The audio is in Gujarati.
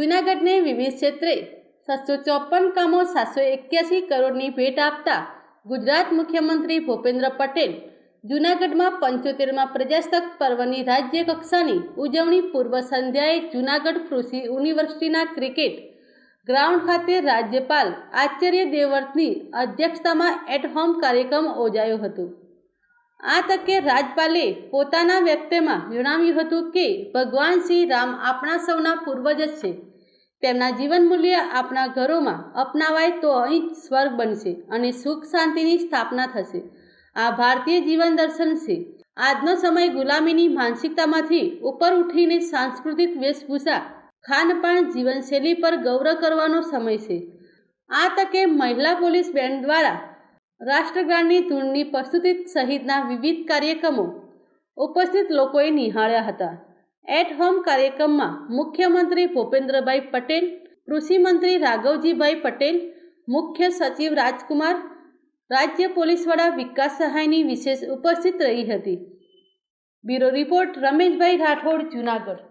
વિવિધ ક્ષેત્રે સાતસો ચોપન કામો સાતસો એક્યાસી કરોડની ભેટ આપતા ગુજરાત મુખ્યમંત્રી ભૂપેન્દ્ર પટેલ જૂનાગઢમાં પંચોતેરમાં પ્રજાસત્તાક પર્વની રાજ્ય કક્ષાની ઉજવણી પૂર્વ સંધ્યાએ જૂનાગઢ કૃષિ યુનિવર્સિટીના ક્રિકેટ ગ્રાઉન્ડ ખાતે રાજ્યપાલ આચાર્ય દેવવ્રતની અધ્યક્ષતામાં એટ હોમ કાર્યક્રમ યોજાયો હતો. આ તકે રાજપાલે પોતાના વ્યક્તિમાં જણાવ્યું હતું કે ભગવાન શ્રી રામ આપણા સૌના પૂર્વજ જ છે. તેમના જીવન મૂલ્ય આપણા ઘરોમાં અપનાવાય તો અહીં સ્વર્ગ બનશે અને સુખ શાંતિની સ્થાપના થશે. આ ભારતીય જીવન દર્શન છે. આજનો સમય ગુલામીની માનસિકતામાંથી ઉપર ઉઠીને સાંસ્કૃતિક વેશભૂષા, ખાનપાન, જીવનશૈલી પર ગૌરવ કરવાનો સમય છે. આ તકે મહિલા પોલીસ બેન્ડ દ્વારા રાષ્ટ્રગાનની ધૂનની પ્રસ્તુતિ સહિતના વિવિધ કાર્યક્રમો ઉપસ્થિત લોકોએ નિહાળ્યા હતા. એટ હોમ કાર્યક્રમમાં મુખ્યમંત્રી ભૂપેન્દ્રભાઈ પટેલ કૃષિમંત્રી રાઘવજીભાઈ પટેલ, મુખ્ય સચિવ રાજકુમાર, રાજ્ય પોલીસ વડા વિકાસ સહાયની વિશેષ ઉપસ્થિત રહી હતી. Bureau report Rameshbhai Rathod, Junagadh.